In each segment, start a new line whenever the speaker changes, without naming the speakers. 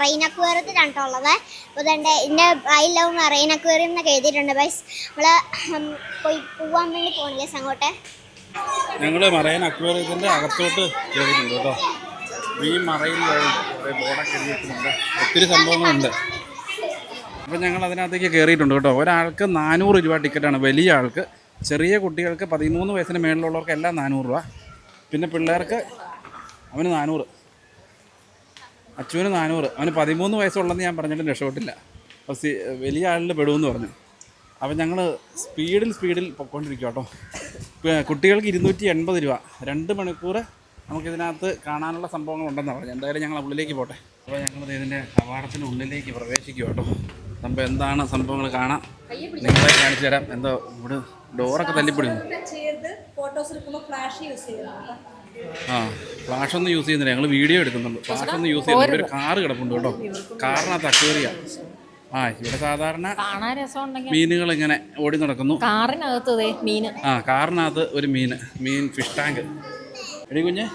Marine അക്വേറിയത്തിലാണ് ഉള്ളത് അപ്പോൾ ഇതുണ്ട് ഇതിന്റെ ഐ ലവ് മറൈൻ അക്വേറിയം എന്നൊക്കെ എഴുതിയിട്ടുണ്ട്. ബൈസ് നമ്മൾ പോയി പോവാൻ വേണ്ടി പോകണില്ല അങ്ങോട്ട്.
ഞങ്ങൾ മറൈൻ അക്വേറിയത്തിന്റെ അകത്തോട്ട് കയറിയിട്ടുണ്ട് കേട്ടോ. ഈ മറൈൻ ബോർഡൊക്കെ ഒത്തിരി സംഭവങ്ങളുണ്ട്. അപ്പം ഞങ്ങൾ അതിനകത്തേക്ക് കയറിയിട്ടുണ്ട് കേട്ടോ. ഒരാൾക്ക് നാനൂറ് രൂപ ടിക്കറ്റാണ് വലിയ ആൾക്ക് ചെറിയ കുട്ടികൾക്ക് പതിമൂന്ന് വയസ്സിന് മേളിലുള്ളവർക്ക് എല്ലാം നാനൂറ് രൂപ. പിന്നെ പിള്ളേർക്ക് അവന് നാനൂറ്. അച്ചുവിന് നാനൂറ്. അവന് പതിമൂന്ന് വയസ്സുള്ളതെന്ന് ഞാൻ പറഞ്ഞിട്ട് രക്ഷപ്പെട്ടില്ല. അപ്പോൾ സി വലിയ ആളിൽ പെടുമെന്ന് പറഞ്ഞു. അപ്പം ഞങ്ങൾ സ്പീഡിൽ സ്പീഡിൽ പൊയ്ക്കൊണ്ടിരിക്കുക കേട്ടോ. കുട്ടികൾക്ക് ഇരുന്നൂറ്റി എൺപത് രൂപ. രണ്ട് മണിക്കൂർ നമുക്കിതിനകത്ത് കാണാനുള്ള സംഭവങ്ങളുണ്ടെന്നാണ് പറഞ്ഞത്. എന്തായാലും ഞങ്ങൾ ഉള്ളിലേക്ക് പോട്ടെ. അപ്പോൾ ഞങ്ങൾ ഇതിന്റെ കവാടത്തിന്റെ ഉള്ളിലേക്ക് പ്രവേശിക്കുക കേട്ടോ. നമ്മൾ എന്താണ് സംഭവങ്ങൾ കാണാം. നിങ്ങളെ കാണിച്ചു തരാം. എന്തോ ഇവിടെ ഡോറൊക്കെ
തല്ലിപ്പിടിക്കും ഫോട്ടോസ് എടുക്കുമ്പോൾ ഫ്ലാഷ് യൂസ് ചെയ്യണം
ആ ഫ്ലാഷ് ഒന്നും യൂസ് ചെയ്യുന്നില്ല. ഞങ്ങൾ വീഡിയോ എടുക്കുന്നുണ്ട്. ഫ്ലാഷ് ഒന്നും യൂസ് ചെയ്യുന്നില്ല. ഒരു കാറ് കിടപ്പുണ്ട് കേട്ടോ. കാറിനകത്ത് അക്വേറിയ ആ ഇവിടെ സാധാരണ മീനുകൾ ഇങ്ങനെ ഓടി നടക്കുന്നു.
കാറിനകത്ത് മീന്
ആ കാറിനകത്ത് ഒരു മീൻ. മീൻ ഫിഷ് ടാങ്ക് എടി കുഞ്ഞ്.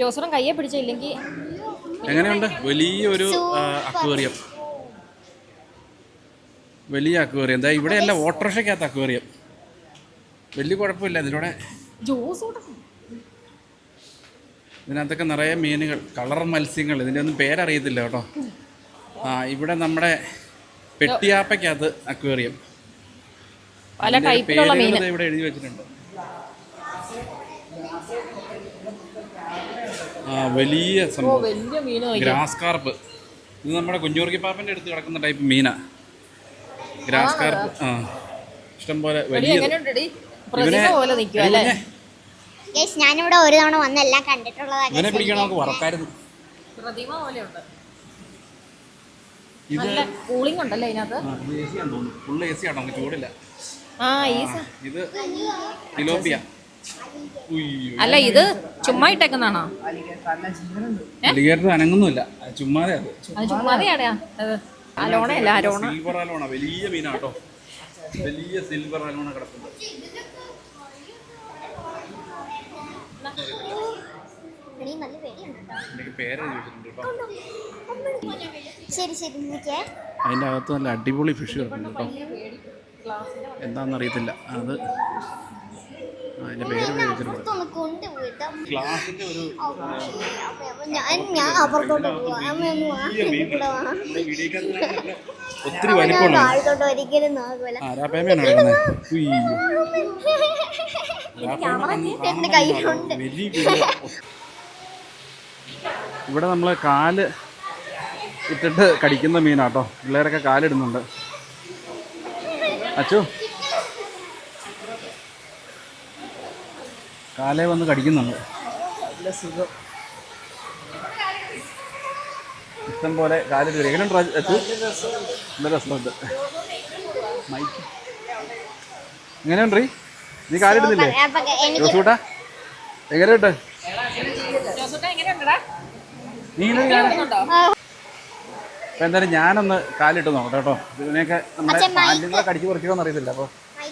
ജോസറും കയ്യെ പിടിച്ചില്ലെങ്കിൽ
എങ്ങനെയുണ്ട്? വലിയൊരു അക്വേറിയം വലിയ അക്വേറിയം എന്താ ഇവിടെയല്ല ഓട്ടോറിക്ഷയ്ക്കകത്ത് അക്വേറിയം വലിയ കുഴപ്പമില്ല ഇതിലൂടെ.
ജ്യൂസ്
ഇതിനകത്തൊക്കെ നിറയെ മീനുകൾ കളർ മത്സ്യങ്ങൾ ഇതിന്റെ ഒന്നും പേരറിയത്തില്ല കേട്ടോ. ആ ഇവിടെ നമ്മുടെ പെട്ടിയാപ്പയ്ക്കകത്ത് അക്വേറിയം.
പല ടൈപ്പിലുള്ള മീൻ
ഇവിടെ എഴുതി വെച്ചിട്ടുണ്ട്. ആ വലിയ സംഭവം. ഗ്രാസ് കാർപ്പ് ഇത്? നമ്മുടെ കുഞ്ഞൂർക്കി പാപ്പന്റെ അടുത്ത് കിടക്കുന്ന ടൈപ്പ് മീനാ. ഗ്രാസ് കാർപ്പ് ആ. ഇഷ്ടംപോലെ വലിയ
എങ്ങനെയുണ്ടടി പ്രതിമ പോലെ നിൽക്കുക അല്ലേ
ഗൈസ് ഞാനിവിടെ ഒരു തവണ വന്ന് എല്ലാം കണ്ടിട്ടുള്ളതാണ്
ഇവനെ പിടിക്കണം നമുക്ക് വറക്കായിരുന്നു
പ്രതിമ
ഇത്
നല്ല കൂളിംഗ് ഉണ്ടല്ലേ ഇതിനകത്ത്?
ആ, ഇത് എ ആണെന്ന് തോന്നുന്നു. ഫുള്ള് എ സി ആണോ നമുക്ക് ചൂടില്ല.
ആ ഈ സ-
ഇത് തിലോപ്പിയ. ഉയ്യോ.
അല്ല ഇത് ചുമ്മാ ഇട്ടേക്കുന്നതാണോ?
അലിഗേറ്റർ അനങ്ങുന്നില്ല അത് ചുമ്മാതെ അത്.
അത് ചുമ്മാതെയാടാ അത് അലോണയല്ല അരോണ
സിൽവർ അലോണ വലിയ മീനാട്ടോ. വലിയ സിൽവർ അലോണ കിടക്കുന്നത്.
ശരി ശരി
അതിന്റെ അകത്ത് നല്ല അടിപൊളി ഫിഷ് കിടക്കുന്നു കേട്ടോ. എന്താണെന്നറിയത്തില്ല അത് അതിന്റെ പേര് ഒരു. ഒത്തിരി
വലിപ്പമുണ്ട്.
ആരാപ്പേമയാണ് വലിയ ഇവിടെ നമ്മൾ കാൽ ഇട്ടിട്ട് കടിക്കുന്ന മീനാട്ടോ. പിള്ളേരൊക്കെ കാലിടുന്നുണ്ട്. അച്ചു? കാലേ വന്ന് കടിക്കുന്നുണ്ട്. ഇഷ്ടം പോലെ കാലിട്ട് വരും എങ്ങനെയുണ്ട് രാജ്- അച്ചു? നല്ല രസമുണ്ട്. മൈക്ക്. എങ്ങനെയുണ്ട്? നീ കാലിടുന്നില്ലേ? ജോസൂട്ടാ? എങ്ങനെയുണ്ട്? ജോസൂട്ടാ എങ്ങനെയുണ്ട് ഞാൻ- അപ്പൊ എന്തായാലും ഞാനൊന്ന് കാലിട്ട് നോക്കട്ടെ കേട്ടോ. ഇതിനെയൊക്കെ നമ്മുടെ. കാലിങ്ങളെ കടിച്ചു പറിക്കുമോന്ന് അറിയത്തില്ല അപ്പോൾ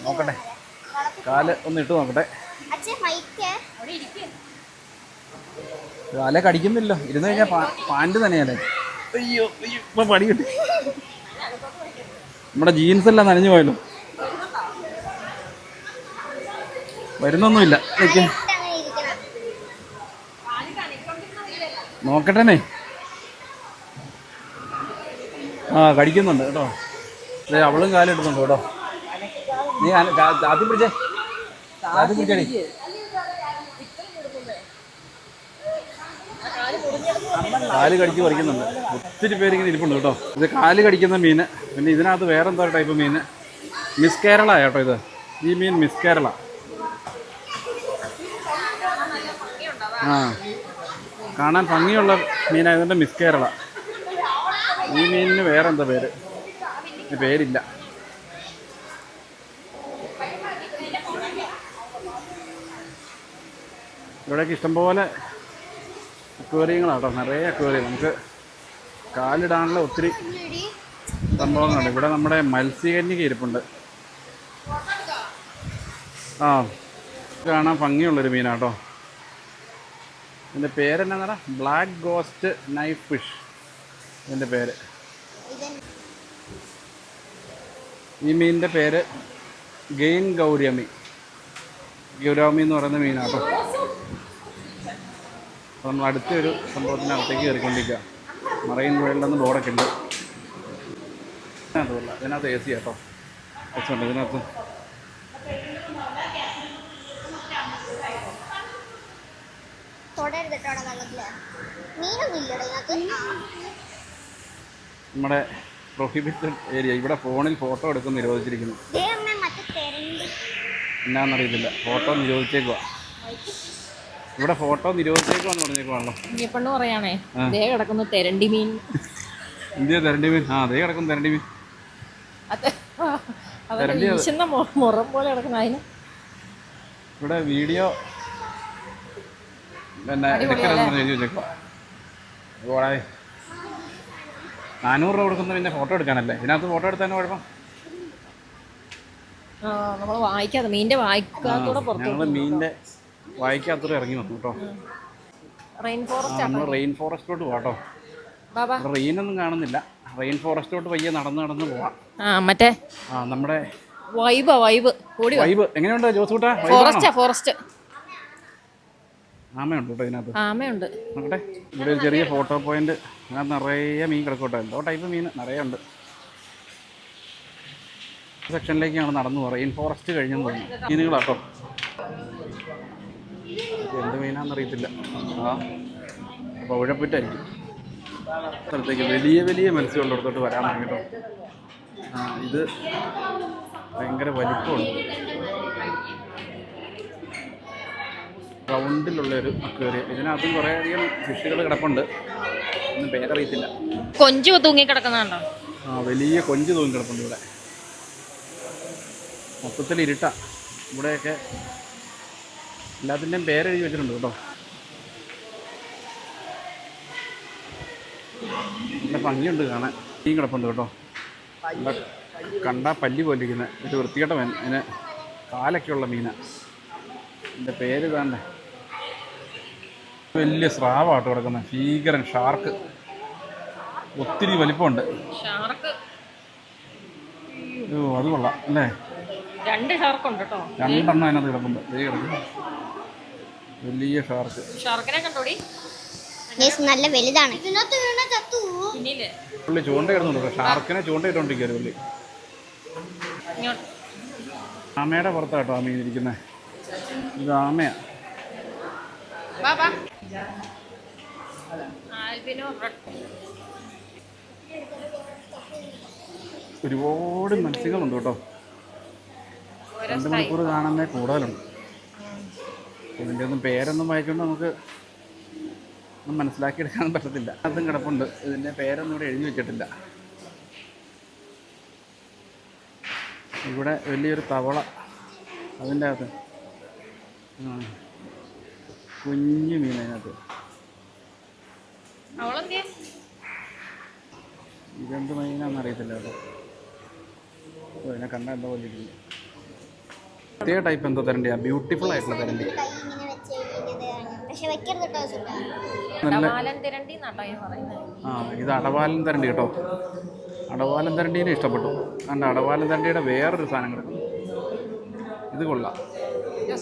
നോക്കട്ടെ. കാൽ ഒന്ന് ഇട്ട് നോക്കട്ടെ. കാലെ കടിക്കുന്നില്ല. ഇരുന്ന് കഴിഞ്ഞാൽ പാന്റ് തന്നെയല്ലേ അയ്യോ അയ്യോ ഇപ്പൊ പണി കിട്ടി. നമ്മുടെ ജീൻസ് എല്ലാം നനഞ്ഞു പോയല്ലോ. വരുന്നൊന്നുമില്ല. നിൽക്കേ
അങ്ങനെ ഇരിക്കണം
നോക്കട്ടെന്നേ. ആ കടിക്കുന്നുണ്ട് കേട്ടോ. ദേ അവളും എടുക്കുന്നുണ്ട് കേട്ടോ. നീ ആദ്യം പിടിച്ചേ. ആദ്യം പിടിച്ചടി കാൽ കടിച്ച് പറിക്കുന്നുണ്ട്. ഒത്തിരി പേര് ഇങ്ങനെ ഇരിപ്പുണ്ട് കേട്ടോ. ഇത് കാൽ കടിക്കുന്ന മീൻ പിന്നെ ഇതിനകത്ത് വേറെ എന്തോ ടൈപ്പ് മീൻ മിസ് കേരള കേട്ടോ ഇത്? ഈ മീൻ മിസ് കേരള. ആ. കാണാൻ ഭംഗിയുള്ള മീനായതുകൊണ്ട് മിസ് കേരള ഈ മീനിന് വേറെ എന്താ പേര് പേരില്ല. ഇവിടേക്ക് ഇഷ്ടംപോലെ അക്വേറിയങ്ങളാട്ടോ. നിറയെ അക്വേറിയം നമുക്ക് കാലിടാനുള്ള ഒത്തിരി സംഭവങ്ങളുണ്ട്. ഇവിടെ നമ്മുടെ മത്സ്യകന്യക ഇരിപ്പുണ്ട്. ആ. കാണാൻ ഭംഗിയുള്ളൊരു മീനാട്ടോ. ഇതിന്റെ പേരെന്നാ ബ്ലാക്ക് ഗോസ്റ്റ് നൈഫ് ഫിഷ് ഇതിന്റെ പേര്. ഈ മീനിന്റെ പേര് ഗെയിൻ ഗൗരമി ഗൗരമി എന്ന് പറയുന്ന മീനാട്ടോ. അപ്പോൾ നമ്മൾ അടുത്തൊരു സംഭവത്തിനകത്തേക്ക് കയറിക്കൊണ്ടിരിക്കുക മറൈൻ വേൾഡെന്ന് ബോർഡൊക്കെ ഉണ്ട്. അതുമല്ല ഇതിനകത്ത് എ സി കേട്ടോ രസമുണ്ട് ഇതിനകത്ത്
തൊടരുത് കേട്ടോ വെള്ളത്തിൽ.
നമ്മുടെ പ്രൊഹിബിറ്റഡ് ഏരിയ ഇവിടെ ഫോണിൽ ഫോട്ടോ എടുക്കുന്ന നിരോധിച്ചിരിക്കുന്നു. എന്നാന്നറിയത്തില്ല. ഫോട്ടോ നിരോധിച്ചേക്കുക ഇവിടെ ഫോട്ടോ നിരോധിച്ചേക്കുവാന്ന് പറഞ്ഞേക്കുവാണല്ലോ
പെണ്ണ് പറയാണേ ദേ കിടക്കുന്നു തെരണ്ടി മീൻ.
ഇന്ത്യ തെരണ്ടി മീൻ? ആ ദേ കിടക്കുന്നു തെരണ്ടി മീൻ.
അത് അവരുടെ. മുറം പോലെ കിടക്കുന്ന അതിന്.
ഇവിടെ വീഡിയോ പിന്നെ നാനൂറ് രൂപ കൊടുക്കുന്ന പിന്നെ ഫോട്ടോ എടുക്കാനല്ലേ? ഇതിനകത്ത് ഫോട്ടോ എടുത്താൽ കുഴപ്പം.
നമ്മൾ വായിക്കാതെ മീനിന്റെ വായിക്കാത്തൂടെ പുറത്തു
ഞങ്ങൾ മീനിന്റെ വായിക്കാത്തൂടെ ഇറങ്ങി വന്നു കേട്ടോ.
റെയിൻ
ആ
ഫോറസ്റ്റ്
നമ്മൾ റെയിൻ ഫോറസ്റ്റിലോട്ട് പോകാട്ടോ
ബാബാ.
ഇവിടെ റെയിനൊന്നും കാണുന്നില്ല. റെയിൻ ഫോറസ്റ്റിലോട്ട് പയ്യെ നടന്ന് നടന്ന് പോവാം.
ആ മറ്റേ
ആ നമ്മുടെ
വൈബ് വൈബ്. കൂടി വാ.
വൈബ്. എങ്ങനെയുണ്ട് ജോസൂട്ടാ?
ഫോറസ്റ്റാ ഫോറസ്റ്റ്
ആമയുണ്ട് കേട്ടോ ഇതിനകത്ത്?
ആമയുണ്ട്.
നോക്കട്ടെ. ഇവിടെ ഒരു ചെറിയ ഫോട്ടോ പോയിന്റ് അതിനകത്ത് നിറയെ മീൻ കിടക്കോട്ടെ എന്തോ ടൈപ്പ് മീൻ നിറയെ ഉണ്ട് സെക്ഷനിലേക്കാണ് നടന്നു പോകും ഇൻ ഫോറസ്റ്റ് കഴിഞ്ഞെന്ന് തോന്നുന്നു. മീനുകളാട്ടോ. എന്ത് മീനാണെന്നറിയത്തില്ല ആ അപ്പോൾ ഉഴപ്പിട്ടായിരിക്കും സ്ഥലത്തേക്ക് വലിയ വലിയ മത്സ്യമുള്ളിടത്തോട്ട് വരാൻ തുടങ്ങി കേട്ടോ ആ ഇത് ഭയങ്കര വലിപ്പമുണ്ട്. റൗണ്ടിലുള്ള ഒരു അക്വേറിയം ഇതിനകത്തും കുറേ അധികം ഫിഷുകൾ കിടപ്പുണ്ട്. ഒന്നും പേരറിയത്തില്ല.
കൊഞ്ച് തൂങ്ങി കിടക്കുന്നുണ്ടോ
ആ വലിയ കൊഞ്ച് തൂങ്ങി കിടപ്പുണ്ട് ഇവിടെ. മൊത്തത്തിൽ ഇരുട്ട. ഇവിടെയൊക്കെ എല്ലാത്തിന്റെയും പേരെഴുതി വെച്ചിട്ടുണ്ട് കേട്ടോ. നല്ല ഭംഗിയുണ്ട് കാണാൻ. മീൻ കിടപ്പുണ്ട് കേട്ടോ. കണ്ട പല്ലി പോലിരിക്കുന്നത് ഒരു വൃത്തികെട്ട മീൻ. അതിന് കാലൊക്കെയുള്ള മീനാണ് എന്റെ പേര് താണ്ടേ വലിയ സ്രാവാട്ടോ കിടക്കുന്നത് ഭീകരൻ ഷാർക്ക്. ഒത്തിരി വലിപ്പമുണ്ട്.
ഷാർക്ക്.
ഓ അത് കൊള്ളാം അല്ലേ?
രണ്ട് ഷാർക്ക് ഉണ്ട് കേട്ടോ.
രണ്ടെണ്ണം അതിനകത്ത് കിടപ്പുണ്ട്. വലിയ ഷാർക്ക്.
ഷാർക്കിനെ കണ്ടോടി?
നല്ല വലുതാണ്.
പുള്ളി ചൂണ്ടയിടുന്നുണ്ട് കേട്ടോ. ഷാർക്കിനെ ചൂണ്ടയിട്ടുകൊണ്ടിരിക്കുകയാണ് പുള്ളി.
ഇങ്ങോട്ട്.
ആമയുടെ പുറത്താട്ടോ ആ മീൻ ഇരിക്കുന്നത് ഇത് ആമയാ. ഒരുപാട് മത്സ്യങ്ങളുണ്ട് കേട്ടോ. രണ്ട് മണിക്കൂർ കാണുന്നേ കൂടുതലുണ്ട്. ഇതിന്റെ ഒന്നും പേരൊന്നും വായിച്ചുകൊണ്ട് നമുക്ക് ഒന്നും മനസ്സിലാക്കിയെടുക്കാൻ പറ്റത്തില്ല. അതും കിടപ്പുണ്ട്. ഇതിന്റെ പേരൊന്നും ഇവിടെ എഴുതി വെച്ചിട്ടില്ല. ഇവിടെ വലിയൊരു തവള അതിന്റെ അകത്ത്. കുഞ്ഞു
മീനതിനകത്ത്.
ഇതെന്ത് മീനാണെന്ന് അറിയത്തില്ല കേട്ടോ ഓ ഇതിനെ കണ്ടാൽ എന്തോ പോലെ ഇരിക്കുന്നു. പ്രത്യേക ടൈപ്പ് എന്തോ തരണ്ടിയാ? ബ്യൂട്ടിഫുൾ ആയിട്ടുള്ള തരണ്ടി. ആ ഇത് അടവാലൻ തരണ്ടി കേട്ടോ. അടവാലൻ തരണ്ടീനെ ഇഷ്ടപ്പെട്ടു. കണ്ട അടവാലൻ തരണ്ടിയുടെ വേറൊരു സാധനം കിടക്കുന്നു. ഇത് കൊള്ളാം.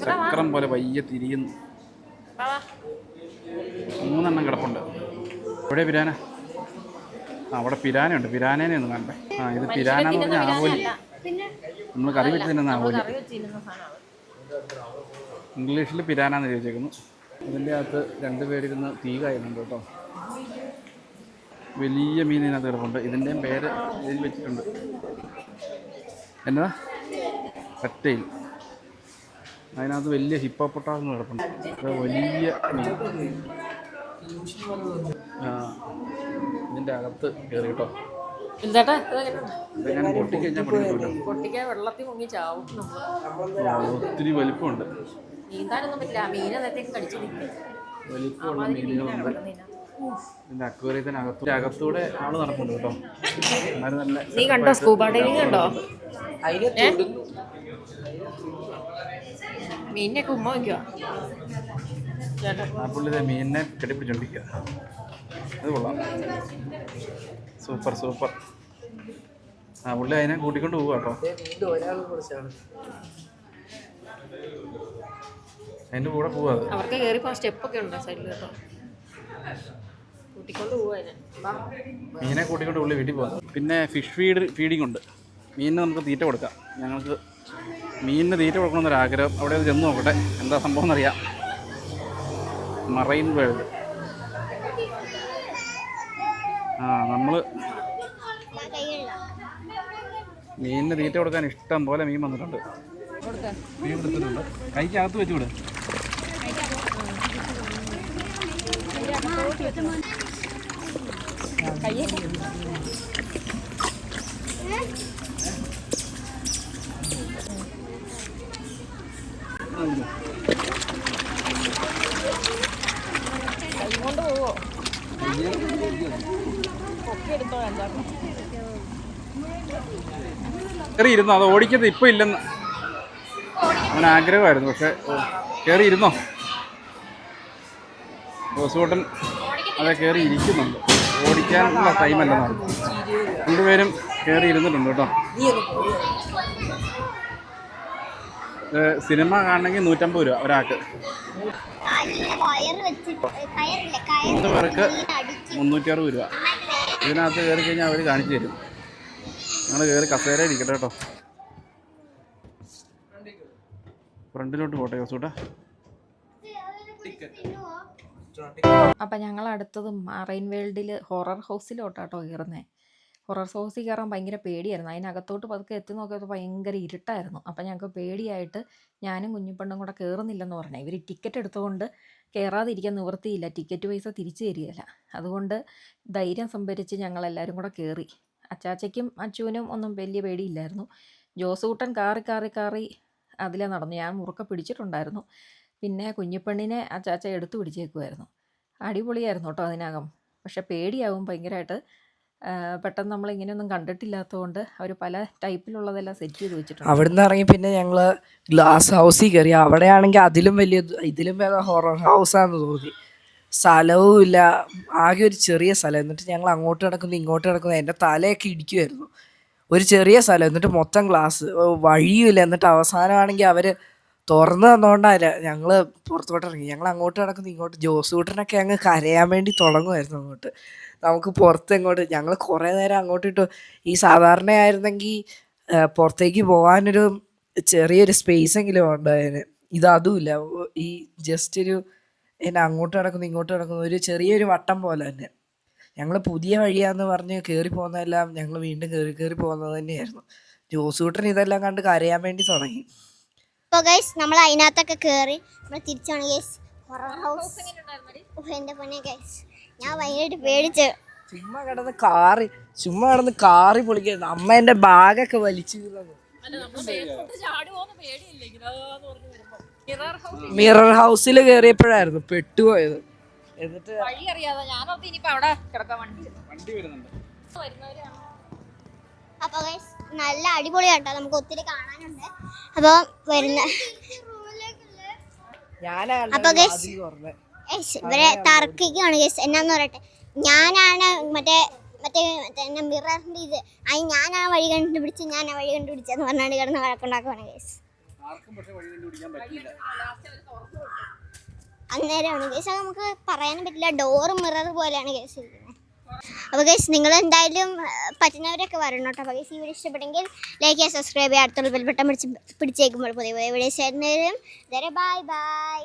ചക്രം പോലെ വയ്യ തിരിയുന്നു. മൂന്നെണ്ണം കിടപ്പുണ്ട്. ഇവിടെ പിരാന? ആ അവിടെ പിരാനയുണ്ട്. പിരാനേനെ ഒന്ന് കണ്ടേ ആ ഇത് പിരാന എന്ന് പറഞ്ഞാൽ ആവോലി.
പിന്നെ?
നമ്മൾ കറി വെച്ച് തിന്നുന്ന ആവോലി. ഇംഗ്ലീഷിൽ പിരാന പിരാനാന്ന് ചോദിച്ചേക്കുന്നു. ഇതിന്റെ അകത്ത് രണ്ട് പേരിരുന്ന് തീ കായുന്നുണ്ട് കേട്ടോ. വലിയ മീൻ ഇതിനകത്ത് കിടപ്പുണ്ട്. ഇതിന്റെയും പേര് ഇതിൽ വെച്ചിട്ടുണ്ട്. എന്നതാ? കറ്റയിൽ അതിനകത്ത് വലിയ ഹിപ്പോപ്പൊട്ടാസ് കിടപ്പുണ്ട് വലിയ മീൻ ആ ഇതിന്റെ അകത്ത് കയറി കേട്ടോ. ഒത്തിരി വലിപ്പമുണ്ട്. വലിപ്പമുള്ള മീനുകളുണ്ട്. ഇതിന്റെ അക്വേറിയത്തിനകത്ത് ഇതിന്റെ അകത്തൂടെ ആൾ നടക്കുന്നുണ്ട് കേട്ടോ.
നീ കണ്ടോ? സ്കൂബ ഡൈവിങ് കണ്ടോ? ഏ? മീനിനൊക്കെ ഉമ്മ വയ്ക്കുക
ആ പുള്ളി ദേ മീനിനെ കെട്ടിപ്പിടിച്ചോണ്ടിരിക്കുക ഇത് കൊള്ളാം. Super super. ആ പുള്ളി അതിനെ കൂട്ടിക്കൊണ്ട് പോവുക കേട്ടോ. അതിന്റെ കൂടെ പോവുക അത്.
അവർക്ക് കയറിപ്പോ സ്റ്റെപ്പൊക്കെ ഉണ്ട് സൈഡിൽ കേട്ടോ? കൂട്ടിക്കൊണ്ട് പോവാ.
മീനെ കൂട്ടിക്കൊണ്ട് പുള്ളി വീട്ടിൽ പോകാം പിന്നെ ഫിഷ് ഫീഡ് ഫീഡിംഗ് ഉണ്ട്. മീനിന് നമുക്ക് തീറ്റ കൊടുക്കാം. ഞങ്ങൾക്ക് മീനിന് തീറ്റ കൊടുക്കണമെന്നൊരാഗ്രഹം. അവിടെ അത് ചെന്ന് നോക്കട്ടെ. എന്താ സംഭവം എന്നറിയാം മറൈൻ വേൾഡ്. ആ നമ്മൾ മീനിന് തീറ്റ കൊടുക്കാൻ ഇഷ്ടം പോലെ മീൻ വന്നിട്ടുണ്ട്. മീൻ കൊടുത്തിട്ടുണ്ട്. കൈക്കകത്ത് വെച്ച് വിട്
പോവോ പൊക്കി എടുത്തോ എന്താ
കയറി ഇരുന്നോ അത് ഓടിക്കുന്നത് ഇപ്പം ഇല്ലെന്ന്. അവൻ ആഗ്രഹമായിരുന്നു. പക്ഷെ കയറി ഇരുന്നോ ബോസുകൂട്ടൻ അതെ കയറി ഇരിക്കുന്നുണ്ട് ഓടിക്കാനുള്ള ടൈമല്ലെന്ന് പറഞ്ഞു. രണ്ടുപേരും കയറി ഇരുന്നിട്ടുണ്ട് കേട്ടോ സിനിമ കാണണമെങ്കിൽ നൂറ്റമ്പത് രൂപ ഒരാൾക്ക്. മൂന്ന് പേർക്ക് മുന്നൂറ്റി അറുപത് രൂപ. ഇതിനകത്ത് കയറി കഴിഞ്ഞാൽ അവർ കാണിച്ചു തരും. നിങ്ങൾ കയറി കസേര ഇരിക്കട്ടെ കേട്ടോ. ഫ്രണ്ടിലോട്ട് പോട്ടെ ജോസൂട്ടാ
അപ്പം ഞങ്ങൾ അടുത്തത് മറൈൻ വേൾഡിൽ ഹൊറർ ഹൗസിലോട്ടാട്ടോ കയറുന്നത് ഹൊറർ ഹൗസിൽ കയറാൻ ഭയങ്കര പേടിയായിരുന്നു. അതിനകത്തോട്ട് പതുക്കെ എത്തി നോക്കിയപ്പോൾ ഭയങ്കര ഇരുട്ടായിരുന്നു. അപ്പം ഞങ്ങൾക്ക് പേടിയായിട്ട് ഞാനും കുഞ്ഞിപ്പെണ്ണും കൂടെ കയറുന്നില്ലെന്ന് പറഞ്ഞു. ഇവർ ടിക്കറ്റ് എടുത്തുകൊണ്ട് കയറാതിരിക്കാൻ നിവൃത്തിയില്ല. ടിക്കറ്റ് പൈസ തിരിച്ചു തരികയില്ല. അതുകൊണ്ട് ധൈര്യം സംഭരിച്ച് ഞങ്ങളെല്ലാവരും കൂടെ കയറി അച്ചാച്ചയ്ക്കും അച്ചുവിനും ഒന്നും വലിയ പേടിയില്ലായിരുന്നു. ജോസൂട്ടൻ കാറി കാറി കാറി അതിലെ നടന്നു. ഞാൻ മുറുക്ക പിടിച്ചിട്ടുണ്ടായിരുന്നു. പിന്നെ കുഞ്ഞിപ്പെണ്ണിനെ അച്ചാച്ച എടുത്തു പിടിച്ചേക്കുമായിരുന്നു അടിപൊളിയായിരുന്നു കേട്ടോ അതിനകം. പക്ഷെ പേടിയാവും ഭയങ്കരമായിട്ട് പെട്ടെന്ന് നമ്മൾ ഇങ്ങനെയൊന്നും കണ്ടിട്ടില്ലാത്തതുകൊണ്ട് അവർ പല ടൈപ്പിലുള്ളതെല്ലാം സെറ്റ് ചെയ്ത് വെച്ചിട്ടുണ്ട്.
അവിടുന്ന് ഇറങ്ങി പിന്നെ ഞങ്ങൾ ഗ്ലാസ് ഹൗസിൽ കയറി അവിടെയാണെങ്കിൽ അതിലും വലിയ ഇതിലും വേറെ ഹൊറർ ഹൗസാന്ന് തോന്നി. സ്ഥലവും ഇല്ല. ആകെ ഒരു ചെറിയ സ്ഥലം. എന്നിട്ട് ഞങ്ങൾ അങ്ങോട്ട് കിടക്കുന്നു ഇങ്ങോട്ട് കിടക്കുന്നു എന്റെ തലയൊക്കെ ഇടിക്കുമായിരുന്നു ഒരു ചെറിയ സ്ഥലം. എന്നിട്ട് മൊത്തം ഗ്ലാസ് വഴിയുമില്ല എന്നിട്ട് അവസാനമാണെങ്കിൽ അവർ തുറന്ന് തന്നുകൊണ്ടല്ല ഞങ്ങൾ പുറത്തോട്ട് ഇറങ്ങി. ഞങ്ങൾ അങ്ങോട്ട് കിടക്കുന്നു ഇങ്ങോട്ട്. ജോസ് കൂട്ടനൊക്കെ അങ്ങ് കരയാൻ വേണ്ടി തുടങ്ങുമായിരുന്നു അങ്ങോട്ട്. നമുക്ക് പുറത്ത് എങ്ങോട്ട് ഞങ്ങൾ കുറേ നേരം അങ്ങോട്ട് ഇട്ടു ഈ സാധാരണയായിരുന്നെങ്കിൽ പുറത്തേക്ക് പോകാനൊരു ചെറിയൊരു സ്പേസ് എങ്കിലും ഉണ്ടായതിന് ഇത് അതുമില്ല ഈ ജസ്റ്റ് ഒരു എന്നെ അങ്ങോട്ട് നടക്കുന്നു ഇങ്ങോട്ട് നടക്കുന്നു ഒരു ചെറിയൊരു വട്ടം പോലെ തന്നെ. ഞങ്ങൾ പുതിയ വഴിയാന്ന് പറഞ്ഞ് കയറി പോകുന്നതെല്ലാം ഞങ്ങൾ വീണ്ടും കയറി കയറി പോകുന്നത് തന്നെയായിരുന്നു. ജോസൂട്ടൻ ഇതെല്ലാം കണ്ട് കരയാൻ വേണ്ടി തുടങ്ങി.
നമ്മൾ അതിനകത്തൊക്കെ കയറി നമ്മൾ തിരിച്ചാണ് ഹൗസ് എന്റെ പൊന്നെ ഗൈസ് ഞാൻ ഭയങ്കരമായിട്ട് പേടിച്ച്
ചുമ്മാ കിടന്ന് കാറി ചുമ്മാ കിടന്ന് കാറി പൊളിക്കുന്നു അമ്മ എന്റെ ബാഗൊക്കെ വലിച്ചു മിറർ ഹൗസിൽ കയറിയപ്പോഴായിരുന്നു പെട്ടുപോയത്. എന്നിട്ട്
വഴി അറിയാതെ ഞാനോർത്ത് ഇനിയിപ്പോൾ അവിടെ കിടക്കാൻ വണ്ടി.
വണ്ടി വരുന്നുണ്ട്.
അപ്പോൾ നല്ല അടിപൊളിയാട്ടോ നമുക്ക് ഒത്തിരി കാണാനുണ്ട്. അപ്പോൾ വരുന്ന
ഞാനാണ്
അപ്പൊ ഇവരെ തർക്കിക്കുകയാണ്. കേസ് എന്നാന്ന് പറയട്ടെ? ഞാനാണ് മറ്റേ മറ്റേ മറ്റേ എന്നെ മിററിന്റെ ഇത്. അത് ഞാനാ വഴി കണ്ടുപിടിച്ച് ഞാൻ ആ വഴി കണ്ടുപിടിച്ചെന്ന് പറഞ്ഞാണ്ട് കിടന്ന് വഴക്കുണ്ടാക്കുവാണ്
കേസ്
അന്നേരമാണ് കേസ് അത് നമുക്ക് പറയാനും പറ്റില്ല. ഡോറ് മിറർ പോലെയാണ് കേസ് ഇരിക്കുന്നത്. അപ്പോൾ ഗൈസ് നിങ്ങൾ എന്തായാലും ആ, പറ്റുന്നവരൊക്കെ വരണം കേട്ടോ. അപ്പോൾ ഗൈസ് ഈ വീഡിയോ ഇഷ്ടപ്പെട്ടെങ്കിൽ ലൈക്ക് ചെയ്യാൻ സബ്സ്ക്രൈബ് ചെയ്യുക അടുത്തുള്ള ബെൽബട്ടം പിടിച്ച് പിടിച്ചേക്കുമ്പോൾ പുതിയ പുതിയ വീഡിയോസ് വരുന്നവരും. ഇതുവരെ ബൈ ബൈ